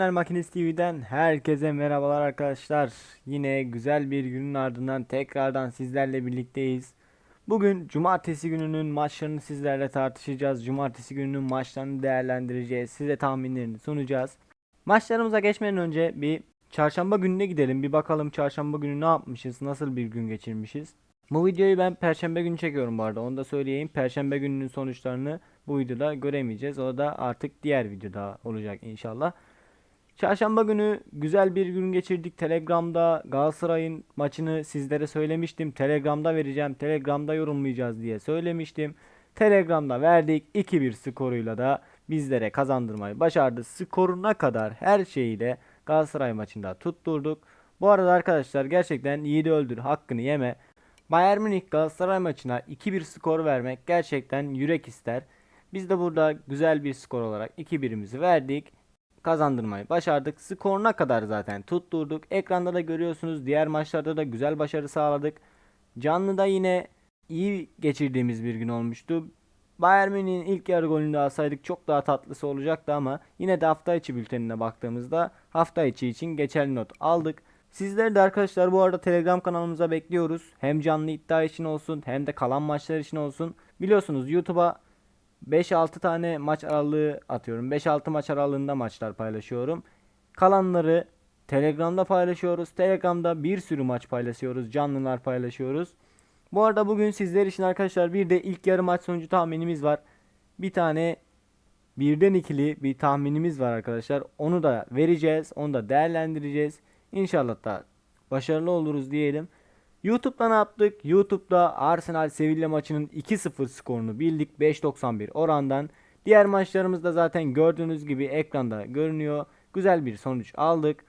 Kornel Makinesi TV'den herkese merhabalar arkadaşlar. Yine güzel bir günün ardından tekrardan sizlerle birlikteyiz. Bugün cumartesi gününün maçlarını sizlerle tartışacağız. Cumartesi gününün maçlarını değerlendireceğiz. Size tahminlerini sunacağız. Maçlarımıza geçmeden önce bir çarşamba gününe gidelim. Bir bakalım çarşamba günü ne yapmışız, nasıl bir gün geçirmişiz. Bu videoyu ben perşembe günü çekiyorum bu arada. Onu da söyleyeyim. Perşembe gününün sonuçlarını bu videoda göremeyeceğiz. O da artık diğer videoda olacak inşallah. Çarşamba günü güzel bir gün geçirdik. Telegram'da Galatasaray'ın maçını sizlere söylemiştim. Telegram'da vereceğim. Telegram'da yorumlayacağız diye söylemiştim. Telegram'da verdik. 2-1 skoruyla da bizlere kazandırmayı başardı. Skoruna kadar her şeyiyle Galatasaray maçında tutturduk. Bu arada arkadaşlar gerçekten yiğidi öldür hakkını yeme. Bayern Münih Galatasaray maçına 2-1 skor vermek gerçekten yürek ister. Biz de burada güzel bir skor olarak 2-1'imizi verdik. Kazandırmayı başardık. Skoruna kadar zaten tutturduk. Ekranda da görüyorsunuz. Diğer maçlarda da güzel başarı sağladık. Canlıda yine iyi geçirdiğimiz bir gün olmuştu. Bayern Münih'in ilk yarı golünü de alsaydık çok daha tatlısı olacaktı ama yine de hafta içi bültenine baktığımızda hafta içi için geçerli not aldık. Sizleri de arkadaşlar bu arada Telegram kanalımıza bekliyoruz. Hem canlı iddia için olsun hem de kalan maçlar için olsun. Biliyorsunuz YouTube'a 5-6 tane maç aralığı atıyorum. 5-6 maç aralığında maçlar paylaşıyorum. Kalanları Telegram'da paylaşıyoruz. Telegram'da bir sürü maç paylaşıyoruz. Canlılar paylaşıyoruz. Bu arada bugün sizler için arkadaşlar bir de ilk yarı maç sonucu tahminimiz var. Bir tane birden ikili bir tahminimiz var arkadaşlar. Onu da vereceğiz. Onu da değerlendireceğiz. İnşallah da başarılı oluruz diyelim. YouTube'da ne yaptık? YouTube'da Arsenal Sevilla maçının 2-0 skorunu bildik 5.91 orandan. Diğer maçlarımızda zaten gördüğünüz gibi ekranda görünüyor. Güzel bir sonuç aldık.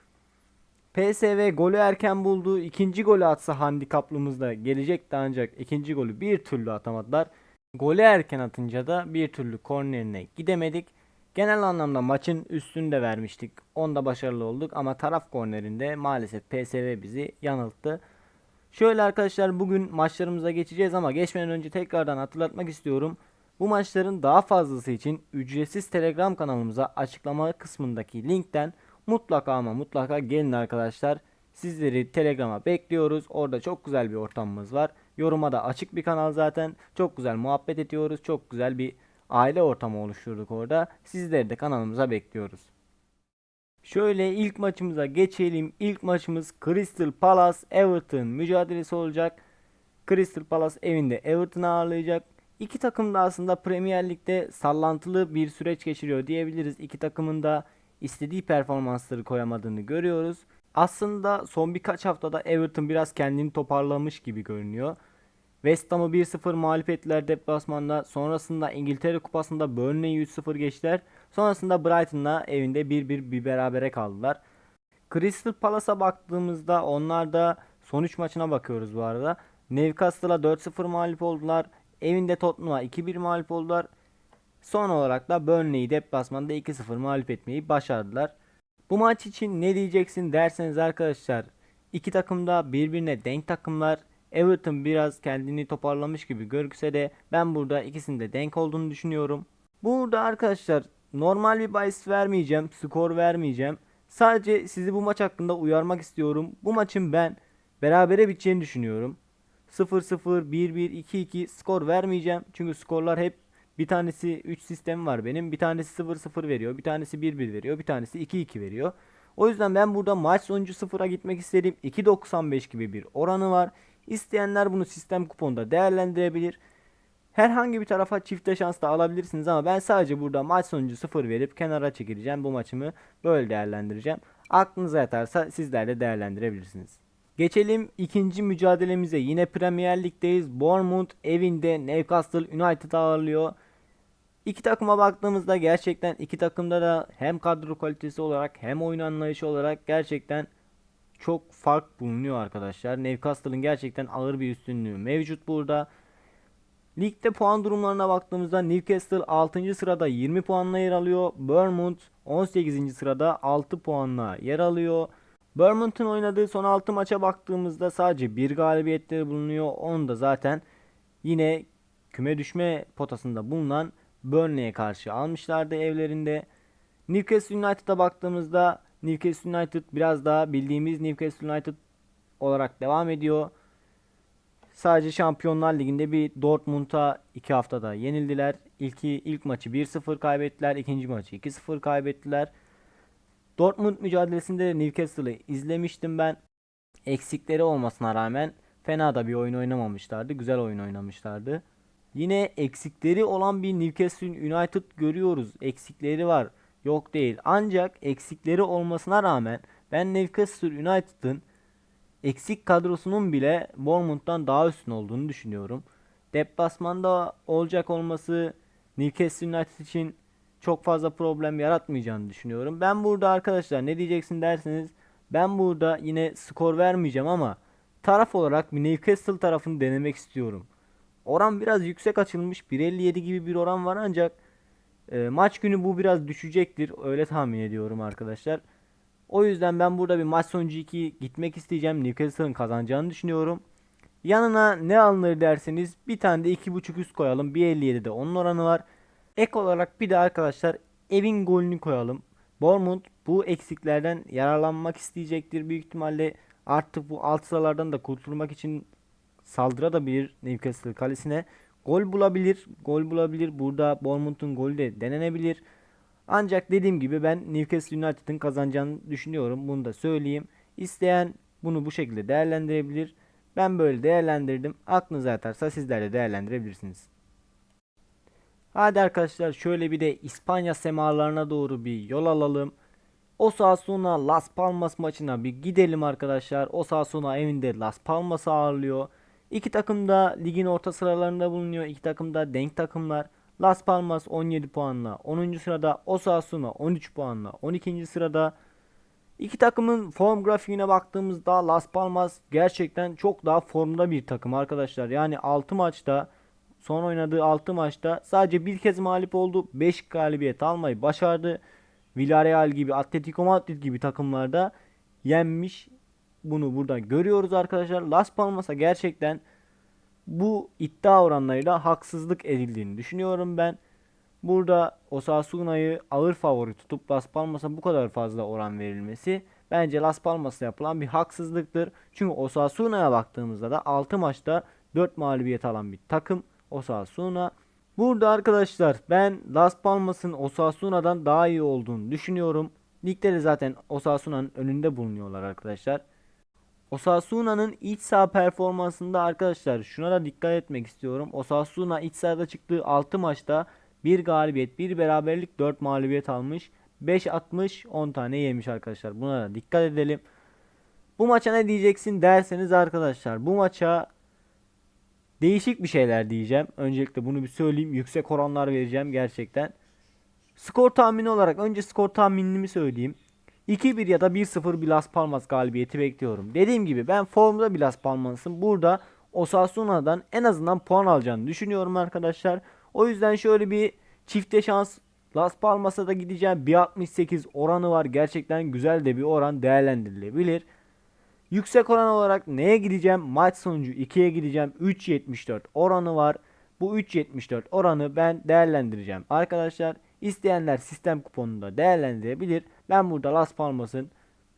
PSV golü erken buldu. İkinci golü atsa handikaplımızda gelecekti ancak ikinci golü bir türlü atamadılar. Golü erken atınca da bir türlü kornerine gidemedik. Genel anlamda maçın üstünde vermiştik. Onda başarılı olduk ama taraf kornerinde maalesef PSV bizi yanılttı. Şöyle arkadaşlar bugün maçlarımıza geçeceğiz ama geçmeden önce tekrardan hatırlatmak istiyorum. Bu maçların daha fazlası için ücretsiz Telegram kanalımıza açıklama kısmındaki linkten mutlaka ama mutlaka gelin arkadaşlar. Sizleri Telegram'a bekliyoruz. Orada çok güzel bir ortamımız var. Yoruma da açık bir kanal zaten. Çok güzel muhabbet ediyoruz. Çok güzel bir aile ortamı oluşturduk orada. Sizleri de kanalımıza bekliyoruz. Şöyle ilk maçımıza geçelim. İlk maçımız Crystal Palace Everton mücadelesi olacak. Crystal Palace evinde Everton'ı ağırlayacak. İki takım da aslında Premier Lig'de sallantılı bir süreç geçiriyor diyebiliriz. İki takımın da istediği performansları koyamadığını görüyoruz. Aslında son birkaç haftada Everton biraz kendini toparlamış gibi görünüyor. West Ham'ı 1-0 mağlup ettiler deplasmanda. Sonrasında İngiltere Kupası'nda Burnley'i 3-0 geçtiler. Sonrasında Brighton'la evinde 1-1 bir berabere kaldılar. Crystal Palace'a baktığımızda onlar da son 3 maçına bakıyoruz bu arada. Newcastle'a 4-0 mağlup oldular. Evinde Tottenham'a 2-1 mağlup oldular. Son olarak da Burnley'i deplasmanda 2-0 mağlup etmeyi başardılar. Bu maç için ne diyeceksin derseniz arkadaşlar iki takım da birbirine denk takımlar. Everton biraz kendini toparlamış gibi görükse de ben burada ikisinde denk olduğunu düşünüyorum. Burada arkadaşlar normal bir bahis vermeyeceğim, skor vermeyeceğim. Sadece sizi bu maç hakkında uyarmak istiyorum. Bu maçın ben berabere biteceğini düşünüyorum. 0-0, 1-1, 2-2 skor vermeyeceğim. Çünkü skorlar hep bir tanesi 3 sistemi var benim. Bir tanesi 0-0 veriyor. Bir tanesi 1-1 veriyor. Bir tanesi 2-2 veriyor. O yüzden ben burada maç sonucu 0'a gitmek istedim. 2.95 gibi bir oranı var. İsteyenler bunu sistem kuponda değerlendirebilir. Herhangi bir tarafa çifte şans da alabilirsiniz ama ben sadece burada maç sonucu 0 verip kenara çekileceğim. Bu maçımı böyle değerlendireceğim. Aklınıza yatarsa sizler de değerlendirebilirsiniz. Geçelim ikinci mücadelemize. Yine Premier Lig'deyiz. Bournemouth evinde Newcastle United ağırlıyor. İki takıma baktığımızda gerçekten iki takımda da hem kadro kalitesi olarak hem oyun anlayışı olarak gerçekten çok fark bulunuyor arkadaşlar. Newcastle'ın gerçekten ağır bir üstünlüğü mevcut burada. Ligde puan durumlarına baktığımızda Newcastle 6. sırada 20 puanla yer alıyor. Bournemouth 18. sırada 6 puanla yer alıyor. Bournemouth'un oynadığı son 6 maça baktığımızda sadece bir galibiyetleri bulunuyor. Onu da zaten yine küme düşme potasında bulunan Burnley'e karşı almışlardı evlerinde. Newcastle United'a baktığımızda Newcastle United biraz daha bildiğimiz Newcastle United olarak devam ediyor. Sadece Şampiyonlar Ligi'nde bir Dortmund'a 2 haftada yenildiler. İlki ilk maçı 1-0 kaybettiler, ikinci maçı 2-0 kaybettiler. Dortmund mücadelesinde de Newcastle'ı izlemiştim ben. Eksikleri olmasına rağmen fena da bir oyun oynamamışlardı. Güzel oyun oynamışlardı. Yine eksikleri olan bir Newcastle United görüyoruz. Eksikleri var. Yok değil. Ancak eksikleri olmasına rağmen ben Newcastle United'ın eksik kadrosunun bile Bournemouth'tan daha üstün olduğunu düşünüyorum. Deplasmanda olacak olması Newcastle United için çok fazla problem yaratmayacağını düşünüyorum. Ben burada arkadaşlar ne diyeceksin derseniz ben burada yine skor vermeyeceğim ama taraf olarak bir Newcastle tarafını denemek istiyorum. Oran biraz yüksek açılmış. 1.57 gibi bir oran var ancak e, maç günü bu biraz düşecektir. Öyle tahmin ediyorum arkadaşlar. O yüzden ben burada bir maç sonucu 2 gitmek isteyeceğim. Newcastle'ın kazanacağını düşünüyorum. Yanına ne alınır derseniz bir tane de 2.5 üst koyalım. 1.57'de onun oranı var. Ek olarak bir de arkadaşlar evin golünü koyalım. Bournemouth bu eksiklerden yararlanmak isteyecektir büyük ihtimalle. Artık bu alt sıralardan da kurtulmak için saldırabilir Newcastle kalesine. Gol bulabilir. Gol bulabilir. Burada Bournemouth'un golü de denenebilir. Ancak dediğim gibi ben Newcastle United'ın kazanacağını düşünüyorum. Bunu da söyleyeyim. İsteyen bunu bu şekilde değerlendirebilir. Ben böyle değerlendirdim. Aklınıza yatarsa sizler de değerlendirebilirsiniz. Hadi arkadaşlar şöyle bir de İspanya semalarına doğru bir yol alalım. Osasuna Las Palmas maçına bir gidelim arkadaşlar. Osasuna evinde Las Palmas'ı ağırlıyor. İki takım da ligin orta sıralarında bulunuyor. İki takım da denk takımlar. Las Palmas 17 puanla 10. sırada. Osasuna 13 puanla 12. sırada. İki takımın form grafiğine baktığımızda Las Palmas gerçekten çok daha formda bir takım arkadaşlar. Yani 6 maçta son oynadığı 6 maçta sadece bir kez mağlup oldu. 5 galibiyet almayı başardı. Villarreal gibi, Atletico Madrid gibi takımlarda yenmiş. Bunu burada görüyoruz arkadaşlar. Las Palmas'a gerçekten bu iddia oranlarıyla haksızlık edildiğini düşünüyorum ben. Burada Osasuna'yı ağır favori tutup Las Palmas'a bu kadar fazla oran verilmesi bence Las Palmas'a yapılan bir haksızlıktır. Çünkü Osasuna'ya baktığımızda da 6 maçta 4 mağlubiyet alan bir takım Osasuna. Burada arkadaşlar ben Las Palmas'ın Osasuna'dan daha iyi olduğunu düşünüyorum. Ligde de zaten Osasuna'nın önünde bulunuyorlar arkadaşlar. Osasuna'nın iç saha performansında arkadaşlar şuna da dikkat etmek istiyorum. Osasuna iç sahada çıktığı 6 maçta 1 galibiyet, 1 beraberlik, 4 mağlubiyet almış. 5 atmış, 10 tane yemiş arkadaşlar. Buna da dikkat edelim. Bu maça ne diyeceksin derseniz arkadaşlar bu maça değişik bir şeyler diyeceğim. Öncelikle bunu bir söyleyeyim. Yüksek oranlar vereceğim gerçekten. Skor tahmini olarak önce skor tahminimi söyleyeyim. 2-1 ya da 1-0 bir Las Palmas galibiyeti bekliyorum. Dediğim gibi ben formda bir Las Palmas'ın burada Osasuna'dan en azından puan alacağını düşünüyorum arkadaşlar. O yüzden şöyle bir çifte şans Las Palmas'a da gideceğim. 1.68 oranı var. Gerçekten güzel de bir oran değerlendirilebilir. Yüksek oran olarak neye gideceğim? Maç sonucu 2'ye gideceğim. 3.74 oranı var. Bu 3.74 oranı ben değerlendireceğim. Arkadaşlar isteyenler sistem kuponunda değerlendirebilir. Ben burada Las Palmas'ın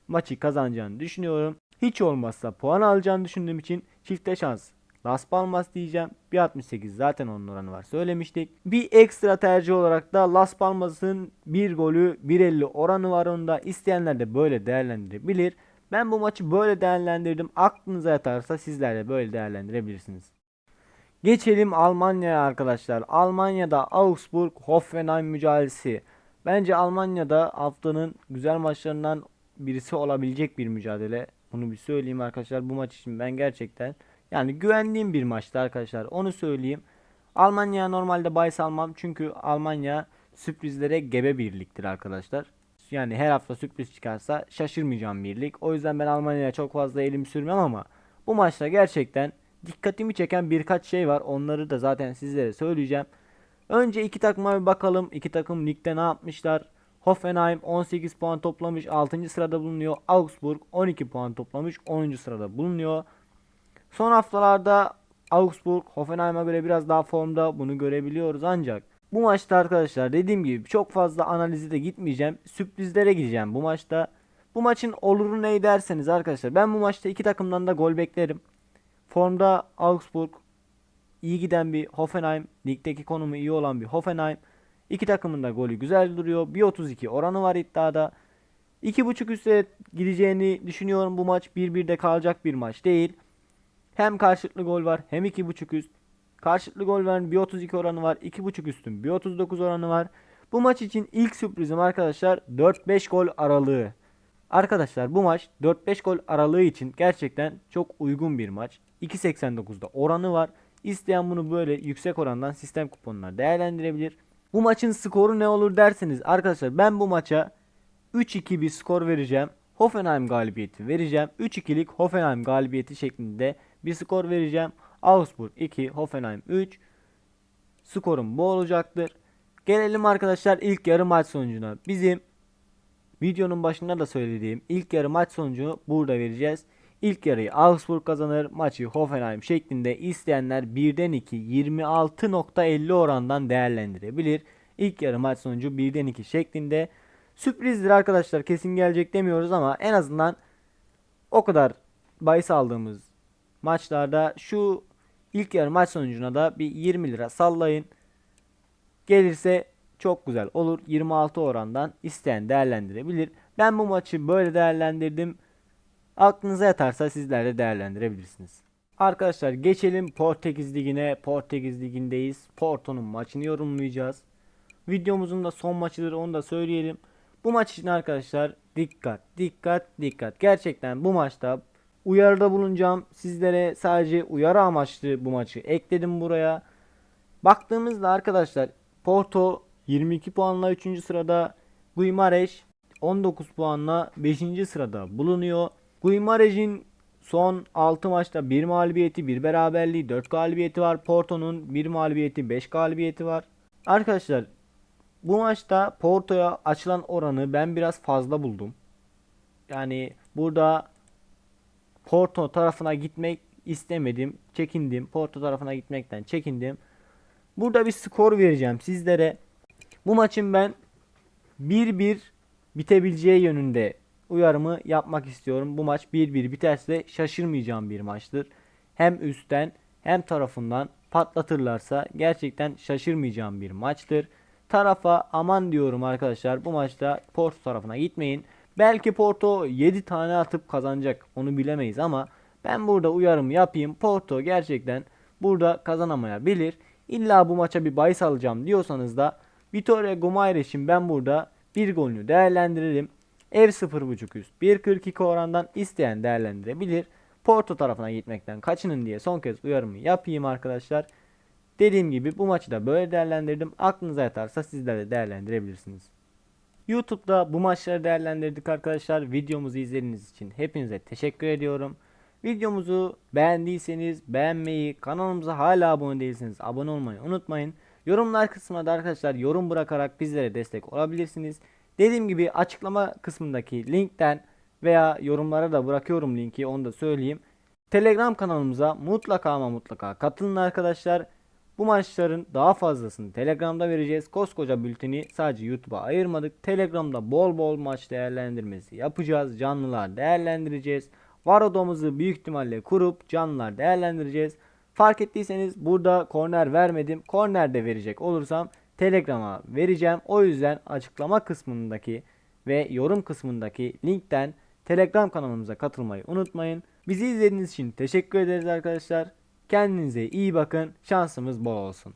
maçı kazanacağını düşünüyorum. Hiç olmazsa puan alacağını düşündüğüm için çifte şans Las Palmas diyeceğim. 1.68 zaten onun oranı var söylemiştik. Bir ekstra tercih olarak da Las Palmas'ın bir golü 1.50 oranı var onda. İsteyenler de böyle değerlendirebilir. Ben bu maçı böyle değerlendirdim. Aklınıza yatarsa sizler de böyle değerlendirebilirsiniz. Geçelim Almanya'ya arkadaşlar. Almanya'da Augsburg Hoffenheim mücadelesi. Bence Almanya'da haftanın güzel maçlarından birisi olabilecek bir mücadele. Bunu bir söyleyeyim arkadaşlar. Bu maç için ben gerçekten yani güvendiğim bir maçtı arkadaşlar. Onu söyleyeyim. Almanya'ya normalde bahis almam. Çünkü Almanya sürprizlere gebe bir ligdir arkadaşlar. Yani her hafta sürpriz çıkarsa şaşırmayacağım bir lig. O yüzden ben Almanya'ya çok fazla elim sürmem ama bu maçta gerçekten dikkatimi çeken birkaç şey var. Onları da zaten sizlere söyleyeceğim. Önce iki takıma bir bakalım. İki takım ligde ne yapmışlar? Hoffenheim 18 puan toplamış 6. sırada bulunuyor. Augsburg 12 puan toplamış 10. sırada bulunuyor. Son haftalarda Augsburg Hoffenheim'a göre biraz daha formda bunu görebiliyoruz ancak Bu maçta arkadaşlar dediğim gibi çok fazla analize de gitmeyeceğim. Sürprizlere gideceğim bu maçta. Bu maçın oluru ne derseniz arkadaşlar ben bu maçta iki takımdan da gol beklerim. Formda Augsburg iyi giden bir Hoffenheim, ligdeki konumu iyi olan bir Hoffenheim. İki takımın da golü güzel duruyor. 1.32 oranı var iddiada. 2.5 üste gideceğini düşünüyorum bu maç. 1-1'de kalacak bir maç değil. Hem karşılıklı gol var hem 2.5 üst. Karşılıklı gol veren 1.32 oranı var. 2.5 üstün 1.39 oranı var. Bu maç için ilk sürprizim arkadaşlar 4-5 gol aralığı. Arkadaşlar bu maç 4-5 gol aralığı için gerçekten çok uygun bir maç. 2.89'da oranı var. İsteyen bunu böyle yüksek orandan sistem kuponlar değerlendirebilir. Bu maçın skoru ne olur derseniz arkadaşlar ben bu maça 3-2 bir skor vereceğim. Hoffenheim galibiyeti vereceğim. 3-2'lik Hoffenheim galibiyeti şeklinde bir skor vereceğim. Augsburg 2, Hoffenheim 3. Skorum bu olacaktır. Gelelim arkadaşlar ilk yarı maç sonucuna. Bizim videonun başında da söylediğim ilk yarı maç sonucunu burada vereceğiz. İlk yarıyı Augsburg kazanır, maçı Hoffenheim şeklinde isteyenler 1'den 2 26.50 orandan değerlendirebilir. İlk yarı maç sonucu 1'den 2 şeklinde. Sürprizdir arkadaşlar kesin gelecek demiyoruz ama en azından o kadar bahis aldığımız maçlarda şu ilk yarı maç sonucuna da bir 20 lira sallayın. Gelirse çok güzel olur. 26 orandan isteyen değerlendirebilir. Ben bu maçı böyle değerlendirdim. Aklınıza yatarsa sizler de değerlendirebilirsiniz. Arkadaşlar geçelim Portekiz Ligi'ne. Portekiz Ligi'ndeyiz. Porto'nun maçını yorumlayacağız. Videomuzun da son maçıdır onu da söyleyelim. Bu maç için arkadaşlar dikkat dikkat dikkat. Gerçekten bu maçta uyarıda bulunacağım. Sizlere sadece uyarı amaçlı bu maçı ekledim buraya. Baktığımızda arkadaşlar Porto 22 puanla 3. sırada. Guimarães 19 puanla 5. sırada bulunuyor. Guimarães'in son 6 maçta 1 mağlubiyeti, 1 beraberliği, 4 galibiyeti var. Porto'nun 1 mağlubiyeti, 5 galibiyeti var. Arkadaşlar bu maçta Porto'ya açılan oranı ben biraz fazla buldum. Yani burada Porto tarafına gitmek istemedim. Çekindim. Porto tarafına gitmekten çekindim. Burada bir skor vereceğim sizlere. Bu maçın ben 1-1 bitebileceği yönünde uyarımı yapmak istiyorum. Bu maç 1-1 biterse şaşırmayacağım bir maçtır. Hem üstten hem tarafından patlatırlarsa gerçekten şaşırmayacağım bir maçtır. Tarafa aman diyorum arkadaşlar. Bu maçta Porto tarafına gitmeyin. Belki Porto 7 tane atıp kazanacak. Onu bilemeyiz ama ben burada uyarım yapayım. Porto gerçekten burada kazanamayabilir. İlla bu maça bir bahis alacağım diyorsanız da Vitória Guimarães'in ben burada bir golünü değerlendiririm. Ev 0.5 üst 1.42 orandan isteyen değerlendirebilir. Porto tarafına gitmekten kaçının diye son kez uyarımı yapayım arkadaşlar. Dediğim gibi bu maçı da böyle değerlendirdim. Aklınıza yatarsa sizler de değerlendirebilirsiniz. YouTube'da bu maçları değerlendirdik arkadaşlar. Videomuzu izlediğiniz için hepinize teşekkür ediyorum. Videomuzu beğendiyseniz beğenmeyi, kanalımıza hala abone değilseniz abone olmayı unutmayın. Yorumlar kısmına da arkadaşlar yorum bırakarak bizlere destek olabilirsiniz. Dediğim gibi açıklama kısmındaki linkten veya yorumlara da bırakıyorum linki onu da söyleyeyim. Telegram kanalımıza mutlaka ama mutlaka katılın arkadaşlar. Bu maçların daha fazlasını Telegram'da vereceğiz. Koskoca bülteni sadece YouTube'a ayırmadık. Telegram'da bol bol maç değerlendirmesi yapacağız. Canlılar değerlendireceğiz. Var odamızı büyük ihtimalle kurup canlılar değerlendireceğiz. Fark ettiyseniz burada korner vermedim. Korner de verecek olursam Telegram'a vereceğim. O yüzden açıklama kısmındaki ve yorum kısmındaki linkten Telegram kanalımıza katılmayı unutmayın. Bizi izlediğiniz için teşekkür ederiz arkadaşlar. Kendinize iyi bakın. Şansımız bol olsun.